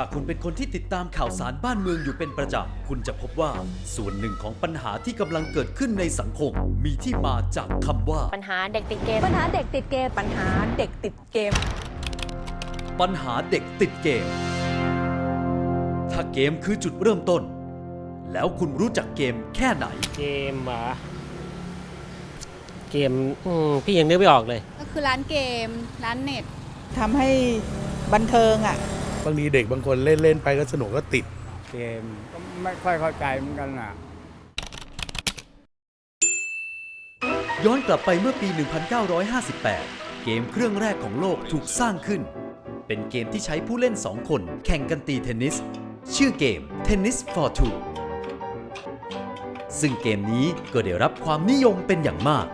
ถ้าคุณเป็นคนที่ติดตามข่าวสารบ้านเมืองอยู่เป็นประจำ คุณจะพบว่า ส่วนหนึ่งของปัญหาที่กำลังเกิดขึ้นในสังคม มีที่มาจากคำว่า ปัญหาเด็กติดเกม ปัญหาเด็กติดเกม ปัญหาเด็กติดเกม ปัญหาเด็กติดเกม ถ้าเกมคือจุดเริ่มต้น แล้วคุณรู้จักเกมแค่ไหน เกมเหรอเกมอืมพี่ยังนึกไม่ออกเลย ก็คือร้านเกม ร้านเน็ต ทำให้บันเทิงอะ บางทีเด็กบางคนเล่นเล่นๆไปก็สนุกก็ติดเกมก็ไม่ค่อยเข้าใจเหมือนกันอะ ย้อนกลับไปเมื่อปี 1958 เกมเครื่องแรกของโลกถูกสร้างขึ้น เป็นเกมที่ใช้ผู้เล่น 2 คนแข่งกันตีเทนนิส ชื่อเกม Tennis for Two ซึ่งเกมนี้ก็ได้รับความนิยมเป็นอย่างมาก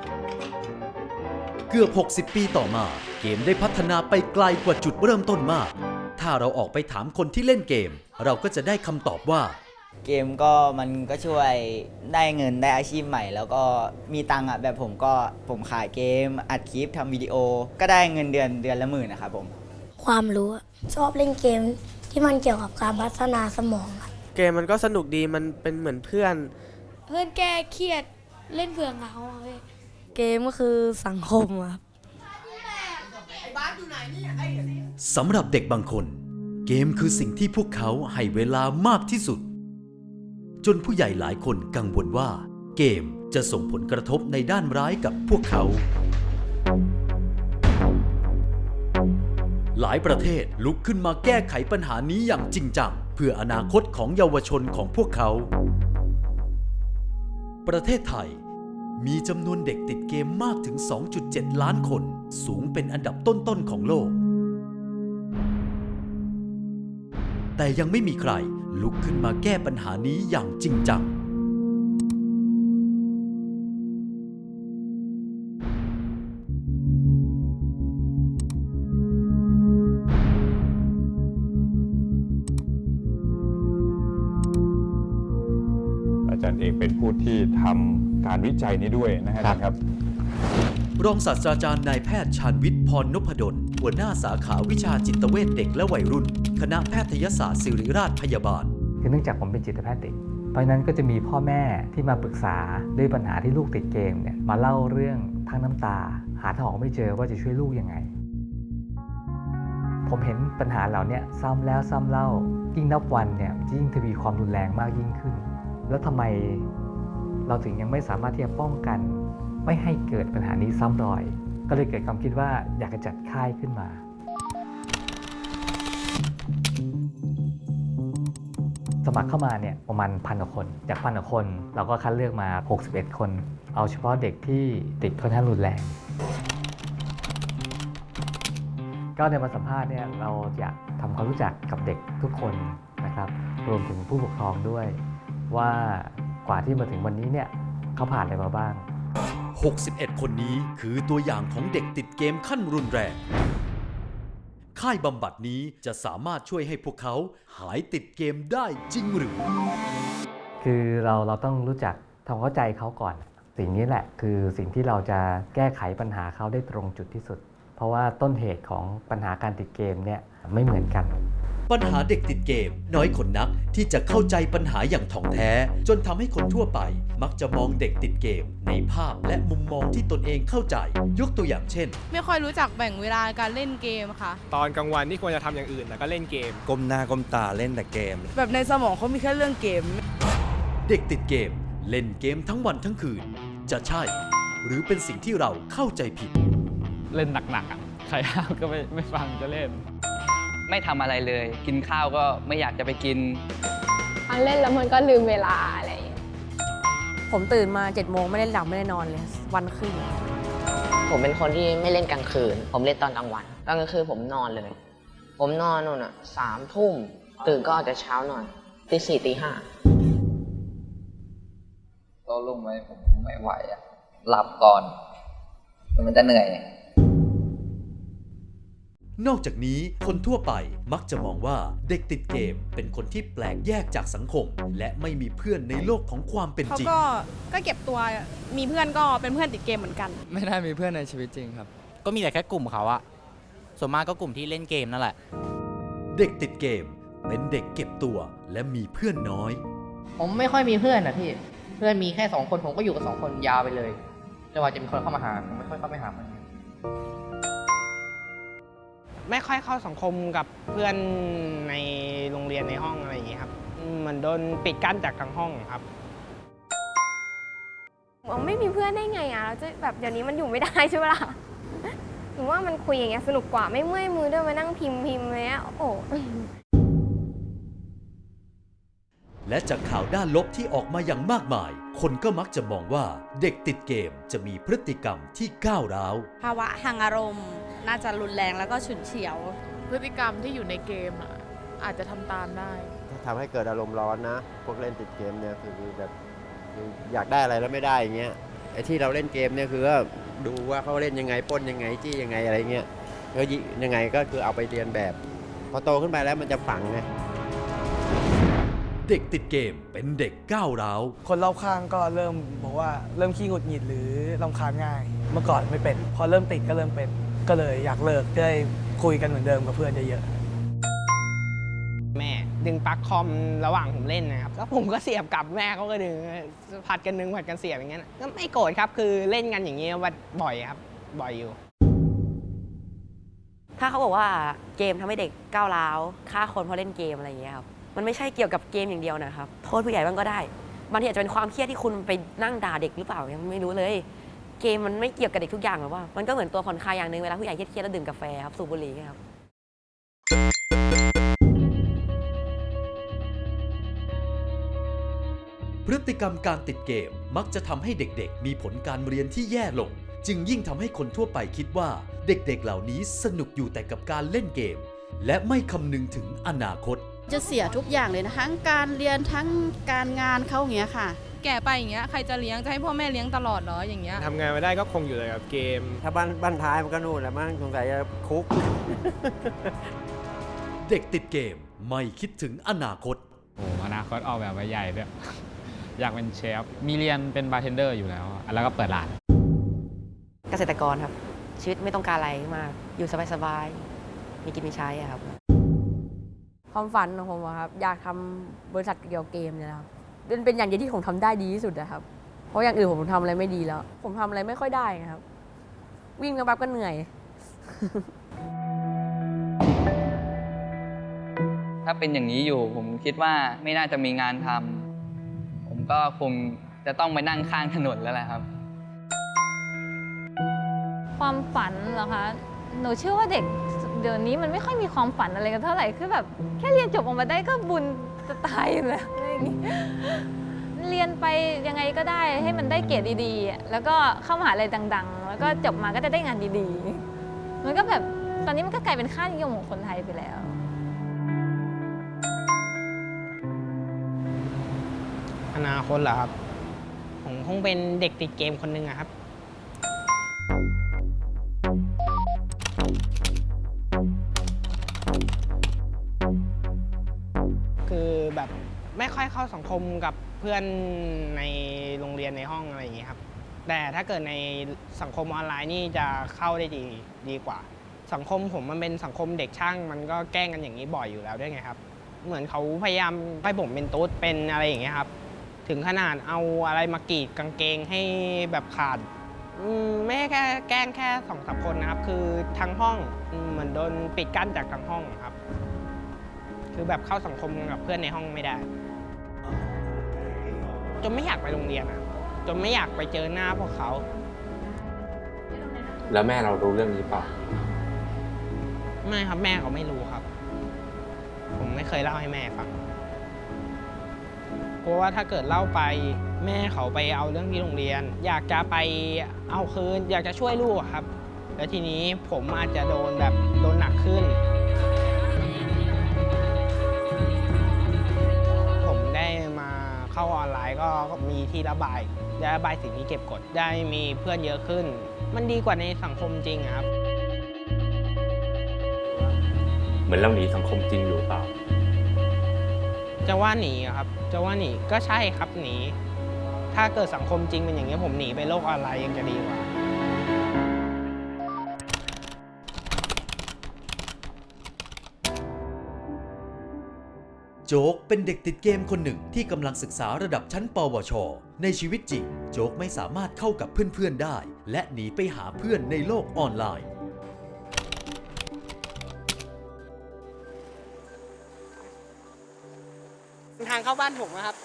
เกือบ 60 ปีต่อมา เกมได้พัฒนาไปไกลกว่าจุดเริ่มต้นมาก ถ้าเราออกไปถามคนที่เล่นเกม เราก็จะได้คำตอบว่า เกมก็มันก็ช่วยได้เงินได้อาชีพใหม่ แล้วก็มีตังค์อะแบบผมก็ผมขายเกม อัดคลิปทำวิดีโอ ก็ได้เงินเดือนเดือนละหมื่นนะครับผม ความรู้อะชอบเล่นเกมที่มันเกี่ยวกับการพัฒนาสมองครับเกมมันก็สนุกดีมันเป็นเหมือนเพื่อน เพื่อนแก้เครียดเล่นเผื่อเหงาอะเว้ยเกมก็คือสังคมครับ สำหรับเด็กบางคน เกมคือสิ่งที่พวกเขาให้เวลามากที่สุด จนผู้ใหญ่หลายคนกังวลว่า เกมจะส่งผลกระทบในด้านร้ายกับพวกเขา หลายประเทศลุกขึ้นมาแก้ไขปัญหานี้อย่างจริงจัง เพื่ออนาคตของเยาวชนของพวกเขา ประเทศไทยมีจำนวนเด็กติดเกมมากถึง 2.7 ล้านคน สูงเป็นอันดับต้นๆของโลก แต่ยังไม่มีใครลุกขึ้นมาแก้ปัญหานี้อย่างจริงจัง อาจารย์เอกเป็นผู้ที่ทำการวิจัยนี้ด้วยนะฮะอาจารย์ครับ รองศาสตราจารย์นายแพทย์ชาญวิทย์พรนพดล หัวหน้าสาขาวิชาจิตเวชเด็กและวัยรุ่น คณะแพทยศาสตร์ศิริราชพยาบาล คือเนื่องจากผมเป็นจิตแพทย์เด็ก เพราะนั้นก็จะมีพ่อแม่ที่มาปรึกษาด้วยปัญหาที่ลูกติดเกมเนี่ยมาเล่าเรื่องทั้งน้ำตา หาทางออกไม่เจอว่าจะช่วยลูกยังไง ผมเห็นปัญหาเหล่านี้ซ้ำแล้วซ้ำเล่า ยิ่งนับวันเนี่ยยิ่งทวีความรุนแรงมากยิ่งขึ้น แล้วทำไมเราถึงยังไม่สามารถที่จะป้องกัน ไม่ให้เกิดปัญหานี้ซ้ำรอย ก็เลยเกิดความคิดว่าอยากจะจัดค่ายขึ้นมา สมัครเข้ามาเนี่ยประมาณพันกว่าคน จากพันกว่าคน เราก็คัดเลือกมา 61 คน เอาเฉพาะเด็กที่ติดค่อนข้างรุนแรงก็ในมาสัมภาษณ์เนี่ยเราอยากทำความรู้จักกับเด็กทุกคนนะครับ รวมถึงผู้ปกครองด้วย ว่ากว่าที่มาถึงวันนี้เนี่ยเขาผ่านอะไรมาบ้าง 61 คนนี้คือตัวอย่างของเด็กติดเกมขั้นรุนแรง ค่ายบำบัดนี้จะสามารถช่วยให้พวกเขาหายติดเกมได้จริงหรือ คือเราเราต้องรู้จักทำเข้าใจเขาก่อน สิ่งนี้แหละคือสิ่งที่เราจะแก้ไขปัญหาเขาได้ตรงจุดที่สุด เพราะว่าต้นเหตุของปัญหาการติดเกมเนี่ยไม่เหมือนกัน ปัญหาเด็กติดเกม น้อยคนนักที่จะเข้าใจปัญหาอย่างถ่องแท้ จนทำให้คนทั่วไป มักจะมองเด็กติดเกม ในภาพและมุมมองที่ตนเองเข้าใจ ยกตัวอย่างเช่น ไม่ค่อยรู้จักแบ่งเวลาการเล่นเกมค่ะ ตอนกลางวันที่ควรจะทำอย่างอื่นแต่ก็เล่นเกม ก้มหน้าก้มตาเล่นแต่เกม แบบในสมองเขามีแค่เรื่องเกม เด็กติดเกม เล่นเกมทั้งวันทั้งคืน จะใช่ หรือเป็นสิ่งที่เราเข้าใจผิด เล่นหนักๆอะ ใครห้ามก็ไม่ไม่ฟังจะเล่น ไม่ทำอะไรเลย กินข้าวก็ไม่อยากจะไปกิน มันเล่นแล้วมันก็ลืมเวลาอะไรผมตื่นมา7จ็ดโมงไม่ได้หลับไม่ได้นอนเลย วันครึ่งผมเป็นคนที่ไม่เล่นกลางคืน ผมเล่นตอนกลางวันตอนกลางคืนผมนอนเลย ผมนอนนู่นอะสามทุ่มตื่นก็อาจจะเช้าหน่อยตีสี่ตีห้าโตลงไว้ผมไม่ไหวอะหลับก่อน มันจะเหนื่อย นอกจากนี้คนทั่วไปมักจะมองว่าเด็กติดเกมเป็นคนที่แปลกแยกจากสังคม และไม่มีเพื่อนในโลกของความเป็นเขาจริง ก็ก็เก็บตัวมีเพื่อนก็เป็นเพื่อนติดเกมเหมือนกัน ไม่ได้มีเพื่อนในชีวิตจริงครับ ก็มีแต่แค่กลุ่มเขาอะส่วนมากก็กลุ่มที่เล่นเกมนั่นแหละ เด็กติดเกม เป็นเด็กเก็บตัวและมีเพื่อนน้อย ผมไม่ค่อยมีเพื่อนนะพี่ เพื่อนมีแค่สองคนผมก็อยู่กับสองคนยาวไปเลยจนกว่าจะมีคนเข้ามาหาผมไม่ค่อยเข้าไปหามัน ไม่ค่อยเข้าสังคมกับเพื่อนในโรงเรียนในห้องอะไรอย่างงี้ครับเหมือนโดนปิดกั้นจากทางห้องครับไม่มีเพื่อนได้ไงอะเราจะแบบเดี๋ยวนี้มันอยู่ไม่ได้ใช่ไหมล่ะหนูว่ามันคุยอย่างเงี้ยสนุกกว่าไม่เมื่อยมือด้วยมานั่งพิมพ์พิมพ์เลยอะโอ้และจากข่าวด้านลบที่ออกมาอย่างมากมาย คนก็มักจะมองว่าเด็กติดเกมจะมีพฤติกรรมที่ก้าวร้าว ภาวะทางอารมณ์ น่าจะรุนแรงแล้วก็ฉุนเฉียว พฤติกรรมที่อยู่ในเกมอะอาจจะทำตามได้ทำให้เกิดอารมณ์ร้อนนะ พวกเล่นติดเกมเนี่ยคือแบบคืออยากได้อะไรแล้วไม่ได้อย่างเงี้ยไอ้ที่เราเล่นเกมเนี่ยคือว่าดูว่าเขาเล่นยังไงปล้นยังไงจี้ยังไงอะไรเงี้ยแล้วยิยังไงก็คือเอาไปเรียนแบบ พอโตขึ้นไปแล้วมันจะฝังไง เด็กติดเกมเป็นเด็กก้าวร้าว คนรอบข้างก็เริ่มบอกว่าเริ่มขี้หงุดหงิดหรือรำคาญง่าย เมื่อก่อนไม่เป็น พอเริ่มติดก็เริ่มเป็น ก็เลยอยากเลิกได้คุยกันเหมือนเดิมกับเพื่อนเยอะแม่ดึงปลั๊กคอมระหว่างผมเล่นนะครับแล้วผมก็เสียบกลับแม่เขาก็ดึงผัดกันดึงผัดกันเสียบอย่างเงี้ยนะก็ไม่โกรธครับคือเล่นกันอย่างเงี้ยว่าบ่อยครับบ่อยอยู่ ถ้าเขาบอกว่าเกมทำให้เด็กก้าวร้าวฆ่าคนเพราะเล่นเกมอะไรอย่างเงี้ยครับมันไม่ใช่เกี่ยวกับเกมอย่างเดียวนะครับโทษผู้ใหญ่บ้างก็ได้บางทีอาจจะเป็นความเครียดที่คุณไปนั่งด่าเด็กหรือเปล่ายังไม่รู้เลย เกมมันไม่เกี่ยวกับเด็กทุกอย่างหรอกว่า มันก็เหมือนตัวผ่อนคลายอย่างหนึ่งเวลาผู้ใหญ่เครียดๆแล้วดื่มกาแฟครับสูบบุหรี่ครับพฤติกรรมการติดเกมมักจะทำให้เด็กๆ มีผลการเรียนที่แย่ลง จึงยิ่งทำให้คนทั่วไปคิดว่าเด็กๆ เหล่านี้สนุกอยู่แต่กับการเล่นเกม และไม่คำนึงถึงอนาคต จะเสียทุกอย่างเลยนะทั้งการเรียนทั้งการงานเขาอย่างเงี้ยค่ะ แก่ไปอย่างเงี้ยใครจะเลี้ยงจะให้พ่อแม่เลี้ยงตลอดเหรออย่างเงี้ยทำงานไม่ได้ก็คงอยู่แต่กับเกม ถ้าบ้านบ้านท้ายมันก็นู่นแหละมั้งสงสัยจะคุก เด็กติดเกมไม่คิดถึงอนาคต โอ้อนาคตออกแบบไว้ใหญ่ด้วย อยากเป็นเชฟ มีเรียนเป็นบาร์เทนเดอร์อยู่แล้วแล้วก็เปิดร้าน เกษตรกรครับ ชีวิตไม่ต้องการอะไรมาก อยู่สบายๆมีกินมีใช้อะครับ ความฝันของผมอะครับ อยากทำบริษัทเกี่ยวกับเกมเนี่ยนะครับ เป็นเป็นอย่างเดียวที่ผมทำได้ดีที่สุดนะครับ เพราะอย่างอื่นผมทำอะไรไม่ดีแล้ว ผมทำอะไรไม่ค่อยได้ครับ วิ่งกันแป๊บก็เหนื่อย ถ้าเป็นอย่างนี้อยู่ผมคิดว่าไม่น่าจะมีงานทำผมก็คงจะต้องไปนั่งข้างถนนแล้วแหละครับ ความฝันเหรอคะหนูเชื่อว่าเด็กเดี๋ยวนี้มันไม่ค่อยมีความฝันอะไรกันเท่าไหร่คือแบบแค่เรียนจบออกมาได้ก็บุญ จะตายอยู่แล้วอะไรอย่างงี้เรียนไปยังไงก็ได้ให้มันได้เกรดดีๆอะแล้วก็เข้ามหาลัยดัง ๆ แล้วก็จบมาก็จะได้งานดีๆ มันก็แบบตอนนี้มันก็กลายเป็นค่านิยมของคนไทยไปแล้ว อนาคตเหรอครับ ผมคงเป็นเด็กติดเกมคนหนึ่งอะครับ ไม่ค่อยเข้าสังคมกับเพื่อนในโรงเรียนในห้องอะไรอย่างเงี้ครับ แต่ถ้าเกิดในสังคมออนไลน์นี่จะเข้าได้ดีดีกว่า สังคมผมมันเป็นสังคมเด็กช่าง มันก็แกล้งกันอย่างนี้บ่อยอยู่แล้วด้วยไงครับ เหมือนเขาพยายามให้ผมเป็นตุ๊ดเป็นอะไรอย่างเงี้ยครับ ถึงขนาดเอาอะไรมากรีดกางเกงให้แบบขาดไม่ใช่แค่แกล้งแค่สองสามคนนะครับ คือทั้งห้องเหมือนโดนปิดกั้นจากทั้งห้องครับ คือแบบเข้าสังคมกับเพื่อนในห้องไม่ได้ จนไม่อยากไปโรงเรียนอะจนไม่อยากไปเจอหน้าพวกเขา แล้วแม่เรารู้เรื่องนี้เปล่าไม่ครับแม่เขาไม่รู้ครับ ผมไม่เคยเล่าให้แม่ฟังกลัวว่าถ้าเกิดเล่าไปแม่เขาไปเอาเรื่องที่โรงเรียน อยากจะไปเอาคืน อยากจะช่วยลูกอะครับ แล้วทีนี้ผมอาจจะโดนแบบโดนหนักขึ้น เข้าออนไลน์ก็มีที่ระบายได้ระบายสิ่งที่เก็บกด ได้มีเพื่อนเยอะขึ้น มันดีกว่าในสังคมจริงอะครับ เหมือนเราหนีสังคมจริงอยู่เปล่า จะว่าหนีอะครับ จะว่าหนีก็ใช่ครับหนี ถ้าเกิดสังคมจริงเป็นอย่างนี้ยผมหนีไปโลกออนไลน์ยังจะดีกว่า โจ๊กเป็นเด็กติดเกมคนหนึ่งที่กำลังศึกษาระดับชั้นปวช ในชีวิตจริง โจ๊กไม่สามารถเข้ากับเพื่อนๆได้ และหนีไปหาเพื่อนในโลกออนไลน์ ทางเข้าบ้านผมนะครับ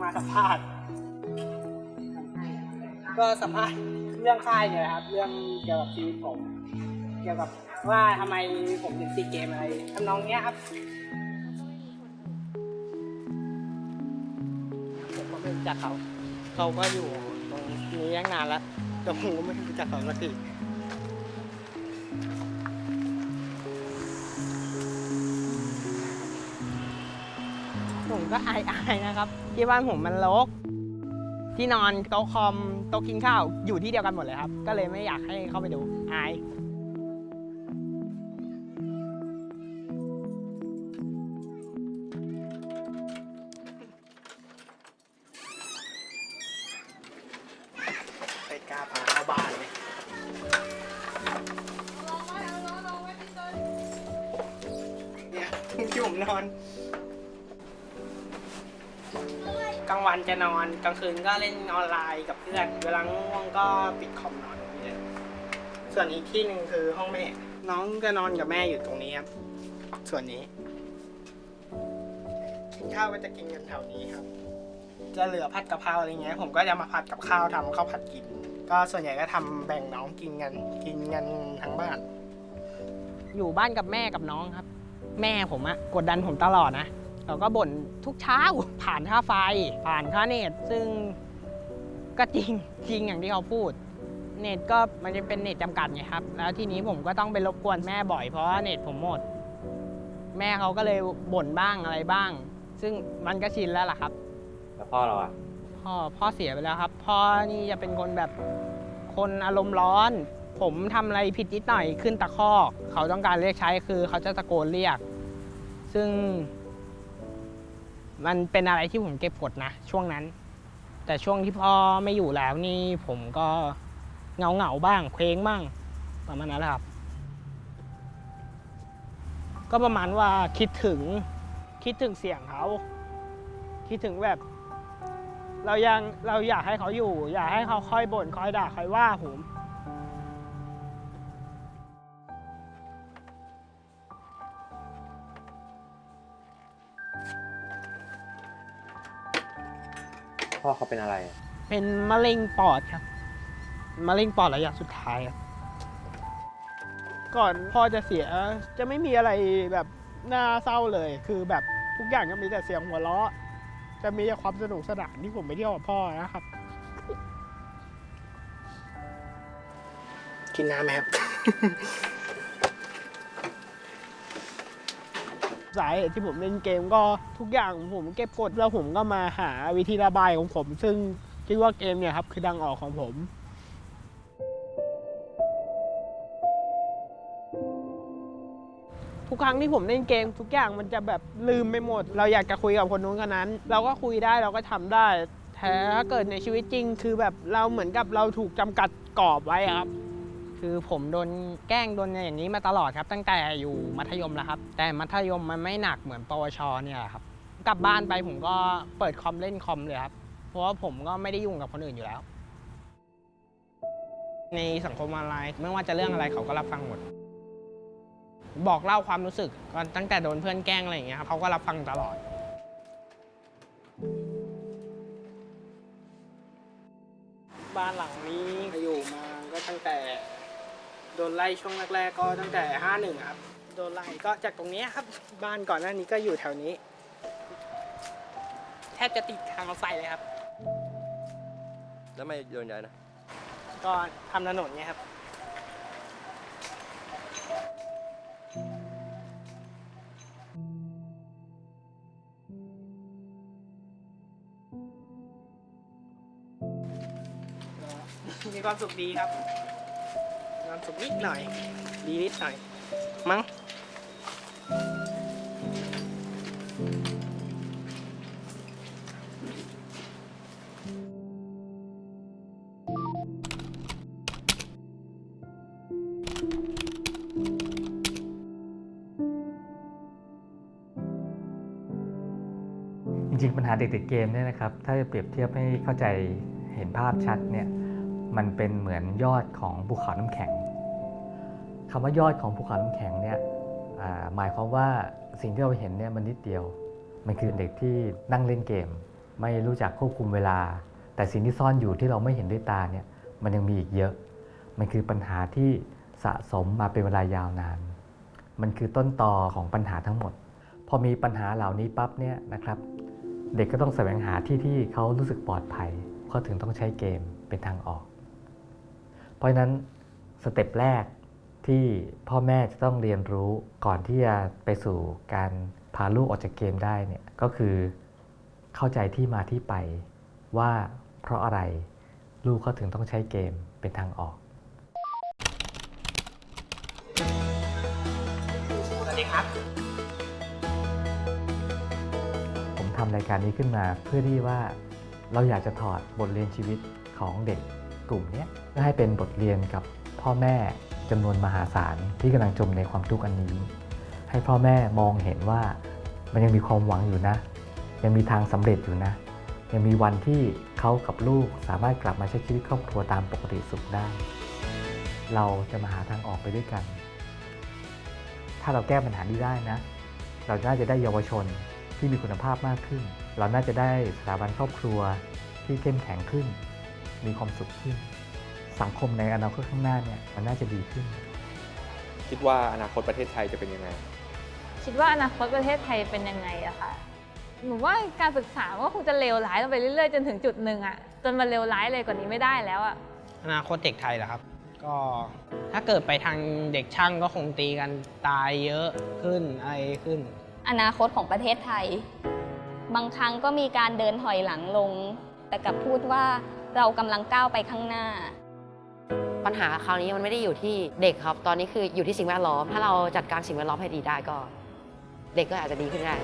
มาสัมภาษณ์ก็สัมภาษณ์เรื่องค่ายเนี่ยนะครับ เรื่องเกี่ยวกับชีวิตผม เกี่ยวกับ ว่าทำไมผมถึงติดเกมอะไรทำนองเนี้ยครับผมก็ไม่รู้จักเขาเขาก็อยู่ตรงนี้ตั้งนานแล้วแต่ผมก็ไม่รู้จักเขาสักทีผมก็อายๆนะครับ ที่บ้านผมมันรกที่นอนโต๊ะคอมโต๊ะกินข้าวอยู่ที่เดียวกันหมดเลยครับ ก็เลยไม่อยากให้เข้าไปดูอายาพาเข้าบ้านเลยเนี่ยที่ผมนอน กลางวันจะนอนกลางคืนก็เล่นออนไลน์กับเพื่อน เวลาง่วงก็ปิดคอมนอนตรงนี้เลยส่วนอีกที่หนึ่งคือห้องแม่ น้องจะนอนกับแม่อยู่ตรงนี้ครับ ส่วนนี้กินข้าวก็จะกินกันแถวนี้ครับ จะเหลือผัดกะเพราอะไรเงี้ย ผมก็จะมาผัดกับข้าวทำข้าวผัดกิน ก็ส่วนใหญ่ก็ทำแบ่งน้องกินกันกินกันทั้งบ้าน อยู่บ้านกับแม่กับน้องครับ แม่ผมอะกดดันผมตลอดนะเราก็บ่นทุกเช้า ผ่านค่าไฟ ผ่านค่าเน็ตซึ่งก็จริงจริงอย่างที่เขาพูด เน็ตก็มันจะเป็นเน็ตจำกัดไงครับ แล้วทีนี้ผมก็ต้องไปรบกวนแม่บ่อยเพราะว่าเน็ตผมหมด แม่เขาก็เลยบ่นบ้างอะไรบ้าง ซึ่งมันก็ชินแล้วล่ะครับ แล้วพ่อเราอะ พ่อ พ่อเสียไปแล้วครับ พ่อนี่จะเป็นคนแบบคนอารมณ์ร้อน ผมทำอะไรผิดนิดหน่อยขึ้นตะคอกเขาต้องการเรียกใช้คือเขาจะตะโกนเรียก ซึ่ง มันเป็นอะไรที่ผมเก็บกดนะ ช่วงนั้น แต่ช่วงที่พ่อไม่อยู่แล้วนี่ผมก็เงาเหงาบ้าง เคว้งบ้างประมาณนั้นแหละครับ ก็ประมาณว่าคิดถึงคิดถึงเสียงเขา คิดถึงแบบ เรายังเราอยากให้เขาอยู่ อยากให้เขาคอยบ่นคอยด่าคอยว่าผมพ่อเขาเป็นอะไร เป็นมะเร็งปอดครับมะเร็งปอดระยะสุดท้ายครับก่อนพ่อจะเสียจะไม่มีอะไรแบบน่าเศร้าเลย คือแบบทุกอย่างก็มีแต่เสียงหัวเราะ จะมีแต่ความสนุกสนานที่ผมไปเที่ยวกับพ่อนะครับ กินน้ำไหมครับ สาเหตุที่ผมเล่นเกมก็ทุกอย่างผมเก็บกดแล้วผมก็มาหาวิธีระบายของผม ซึ่งคิดว่าเกมเนี่ยครับคือดังออกของผม กครั้งที่ผมเล่นเกม ทุกอย่างมันจะแบบลืมไปหมด เราอยากจะคุยกับคนนู้นคนนั้น เราก็คุยได้เราก็ทำได้ แต่ถ้าเกิดในชีวิตจริง คือแบบเราเหมือนกับเราถูกจำกัดกรอบไว้ครับ คือผมโดนแกล้งโดนอย่างนี้มาตลอดครับ ตั้งแต่อยู่มัธยมแล้วครับ แต่มัธยมมันไม่หนักเหมือนปวชเนี่ยครับกลับบ้านไปผมก็เปิดคอมเล่นคอมเลยครับ เพราะว่าผมก็ไม่ได้ยุ่งกับคนอื่นอยู่แล้ว ในสังคมออนไลน์ไม่ว่าจะเรื่องอะไรเขาก็รับฟังหมด บอกเล่าความรู้สึกก็ตั้งแต่โดนเพื่อนแกล้งอะไรอย่างเงี้ยครับเขาก็รับฟังตลอด บ้านหลังนี้อยู่มาก็ตั้งแต่ โดนไล่ช่วงแรกๆก็ตั้งแต่51ครับ โดนไล่ก็จากตรงเนี้ยครับ บ้านก่อนหน้านี้ก็อยู่แถวนี้ แทบจะติดทางรถไฟเลยครับ แล้วไม่โดนย้ายนะ ก็ทำถนนเนี่ยครับ ความสุขดีครับความสุขนิดหน่อย ดีนิดหน่อย มั้งจริงๆปัญหาเด็กติดเกมเนี่ยนะครับ ถ้าจะเปรียบเทียบให้เข้าใจเห็นภาพชัดเนี่ย มันเป็นเหมือนยอดของภูเขาน้ำแข็งคำว่ายอดของภูเขาน้ำแข็งเนี่ยหมายความว่าสิ่งที่เราเห็นเนี่ยมันนิดเดียว มันคือเด็กที่นั่งเล่นเกม ไม่รู้จักควบคุมเวลา แต่สิ่งที่ซ่อนอยู่ที่เราไม่เห็นด้วยตาเนี่ยมันยังมีอีกเยอะ มันคือปัญหาที่สะสมมาเป็นเวลายาวนาน มันคือต้นตอของปัญหาทั้งหมด พอมีปัญหาเหล่านี้ปั๊บเนี่ยนะครับ เด็กก็ต้องแสวงหาที่ที่เขารู้สึกปลอดภัยเขาถึงต้องใช้เกมเป็นทางออก เพราะฉะนั้นสเต็ปแรกที่พ่อแม่จะต้องเรียนรู้ก่อนที่จะไปสู่การพาลูกออกจากเกมได้เนี่ยก็คือเข้าใจที่มาที่ไปว่าเพราะอะไรลูกเขาถึงต้องใช้เกมเป็นทางออก สวัสดีครับ ผมทำรายการนี้ขึ้นมาเพื่อที่ว่าเราอยากจะถอดบทเรียนชีวิตของเด็ก กลุ่มเนี้เพื่อให้เป็นบทเรียนกับพ่อแม่จำนวนมหาศาลที่กำลังจมในความทุกข์อันนี้ ให้พ่อแม่มองเห็นว่ามันยังมีความหวังอยู่นะ ยังมีทางสำเร็จอยู่นะ ยังมีวันที่เขากับลูกสามารถกลับมาใช้ชีวิตครอบครัวตามปกติสุขได้ เราจะมาหาทางออกไปด้วยกัน ถ้าเราแก้ปัญหานี้ได้นะ เราน่าจะได้เยาวชนที่มีคุณภาพมากขึ้น เราน่าจะได้สถาบันครอบครัวที่เข้มแข็งขึ้น มีความสุขขึ้น สังคมในอนาคตข้างหน้าเนี่ยมันน่าจะดีขึ้น คิดว่าอนาคตประเทศไทยจะเป็นยังไง คิดว่าอนาคตประเทศไทยเป็นยังไงอะคะหนูว่าการศึกษามันก็คงจะเลวร้ายลงไปเรื่อยๆ จนถึงจุดหนึ่งอะจนมันเลวร้ายเลยกว่านี้ไม่ได้แล้วอะอนาคตเด็กไทยเหรอครับ ก็ถ้าเกิดไปทางเด็กช่างก็คงตีกันตายเยอะขึ้นอะไรขึ้น อนาคตของประเทศไทย บางครั้งก็มีการเดินถอยหลังลง แต่กลับพูดว่า เรากำลังก้าวไปข้างหน้า ปัญหาคราวนี้มันไม่ได้อยู่ที่เด็กครับ ตอนนี้คืออยู่ที่สิ่งแวดล้อม ถ้าเราจัดการสิ่งแวดล้อมให้ดีได้ก็ เด็กก็อาจจะดีขึ้นได้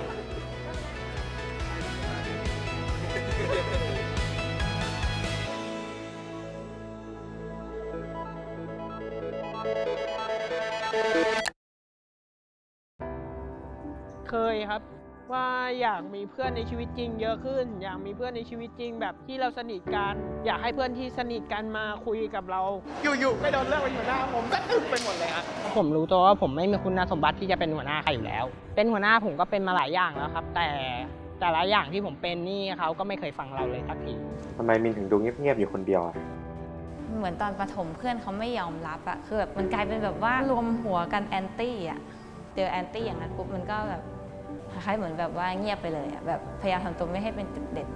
เคยครับ ว่าอยากมีเพื่อนในชีวิตจริงเยอะขึ้น อยากมีเพื่อนในชีวิตจริง แบบที่เราสนิทกัน อยากให้เพื่อนที่สนิทกันมาคุยกับเรา อยู่ๆไม่โดนเลือกเป็นหัวหน้า ผมก็ตึงไปหมดเลยครับผมรู้ตัวว่าผมไม่มีคุณสมบัติที่จะเป็นหัวหน้าใครอยู่แล้ว เป็นหัวหน้าผมก็เป็นมาหลายอย่างแล้วครับ แต่แต่ละอย่างที่ผมเป็นนี่เขาก็ไม่เคยฟังเราเลยสักทีทำไมมินถึงดูเงียบๆอยู่คนเดียวอะเหมือนตอนประถมเพื่อนเขาไม่ยอมรับอะคือแบบมันกลายเป็นแบบว่ารวมหัวกันแอนตี้อะเจอแอนตี้อย่างนั้นปุ๊บมันก็แบบ คล้ายเหมือนแบบว่าเงียบไปเลยอะแบบพยายามทำตัวไม่ให้เป็นจุดเด่น